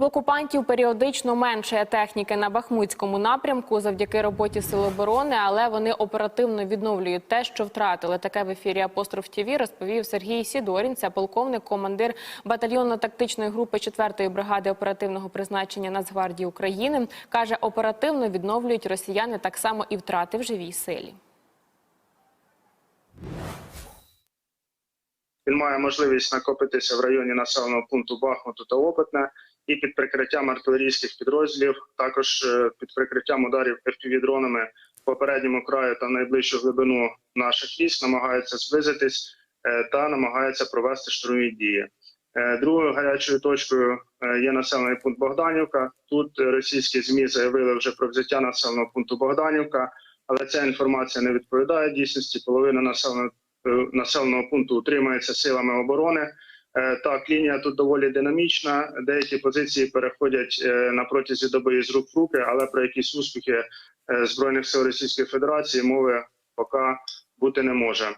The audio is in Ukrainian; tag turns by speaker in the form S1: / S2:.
S1: В окупантів періодично меншає техніки на Бахмутському напрямку завдяки роботі Сил оборони, але вони оперативно відновлюють те, що втратили. Таке в ефірі Апостроф ТІВІ розповів Сергій Сідорін. Це полковник, командир батальйонно-тактичної групи 4-ї бригади оперативного призначення Нацгвардії України. каже, оперативно відновлюють росіяни так само і втрати в живій силі.
S2: Він має можливість накопитися в районі населеного пункту Бахмуту та Опитне і під прикриттям артилерійських підрозділів, також е, під прикриттям ударів FPV-дронами по передньому краю та в найближчу глибину наших військ намагаються зблизитись е, та намагаються провести штурмові дії. Е, Другою гарячою точкою є населений пункт Богданівка. Тут російські змі заявили вже про взяття населеного пункту Богданівка, але ця інформація не відповідає дійсності. Половина населеного населеного пункту утримується силами оборони. Е, Так, лінія тут доволі динамічна. Деякі позиції переходять е, на протязі доби з рук в руки, але про якісь успіхи е, збройних сил Російської Федерації мови поки бути не може.